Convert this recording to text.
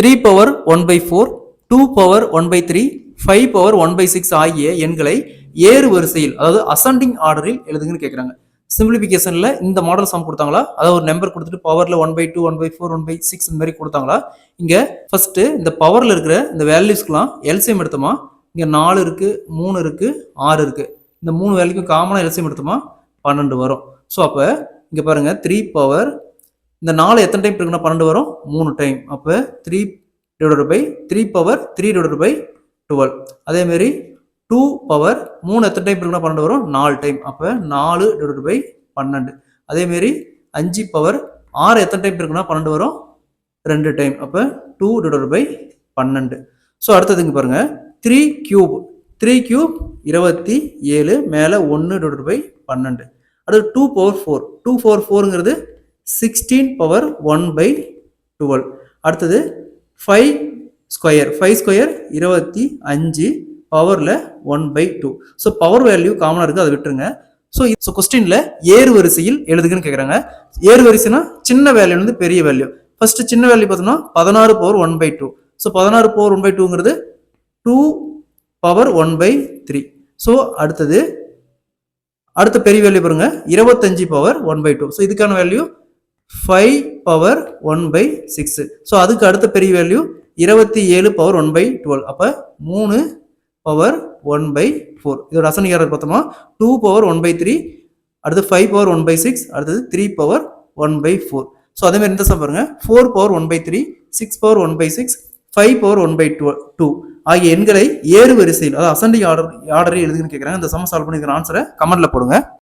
Three power one by four two power one by three five power one by six ஆகிய எண்களை ஏறு வரிசையில் அதாவது அசண்டிங் ஆர்டரில் எழுதுங்கன்னு கேட்குறாங்க சிம்பிளிஃபிகேஷனில் இந்த மாடல் சம் கொடுத்தாங்களா? அதாவது ஒரு நம்பர் கொடுத்துட்டு பவரில் one by two one by four one by six இந்த மாதிரி கொடுத்தாங்களா? இங்கே ஃபஸ்ட்டு இந்த பவரில் இருக்கிற இந்த வேல்யூஸ்க்குலாம் எல்சிஎம் எடுத்தோமா? இங்கே நாலு இருக்குது மூணு இருக்குது ஆறு இருக்குது இந்த மூணு வேல்யூக்கும் காமனாக எல்சிஎம் எடுத்தோமா? பன்னெண்டு வரும். ஸோ அப்போ இங்கே பாருங்கள் த்ரீ பவர் இந்த நாலு எத்தனை டைம் இருக்குன்னா பன்னெண்டு வரும்? மூணு டைம் அப்போ three divided by three power three divided by twelve அதேமாரி டூ பவர் மூணு எத்தனை டைம் இருக்குன்னா பன்னெண்டு வரும்? நாலு டைம் அப்போ நாலு டிவைடட் பை பன்னெண்டு. அதேமாரி அஞ்சு பவர் ஆறு எத்தனை டைம் இருக்குன்னா பன்னெண்டு வரும்? ரெண்டு டைம் அப்போ டூ டிவைடட் பை பன்னெண்டு. ஸோ அடுத்ததுங்க பாருங்கள் த்ரீ கியூப் த்ரீ கியூப் இருபத்தி ஏழு மேலே ஒன்று டிவைடட் பை பன்னெண்டு. அடுத்து two power four two power ஃபோருங்கிறது sixteen power one by twelve அடுத்தது ஃபைவ் ஸ்கொயர் ஃபைவ் ஸ்கொயர் இருபத்தி அஞ்சு பவரில் one by two so power value காமனாக இருக்குது அதை விட்டுருங்க. ஸோ ஸோ கொஸ்டினில் ஏறு வரிசையில் எழுதுங்கன்னு கேட்குறாங்க ஏறு வரிசைனா சின்ன வேல்யூலேருந்து பெரிய வேல்யூ ஃபர்ஸ்ட் சின்ன வேல்யூ பார்த்தோம்னா பதினாறு power one by two so பதினாறு power one by டூங்கிறது two power one by three so அடுத்தது அடுத்த பெரிய வேல்யூ பாருங்க இருபத்தஞ்சு power one by two so இதுக்கான value five power one by six so அதுக்கு அடுத்த பெரிய வேல்யூ இருபத்தி ஏழு பவர் ஒன் பை டுவெல் அப்போ மூணு பவர் ஒன் பை ஃபோர் இதோட அசனிகாரர் பார்த்தோமா? Two power one by three அடுத்து five power one by six அடுத்தது three power one by four so அதேமாதிரி இந்த sum four power one by three six power one by six five power one by two two ஆகிய எண்களை ஏறு வரிசையில் அதாவது ascending order ஆர்டரே எழுதுன்னு கேட்குறாங்க இந்த சம சால்வ் பண்ணி ஆன்சரை கமெண்ட்டில் போடுங்க.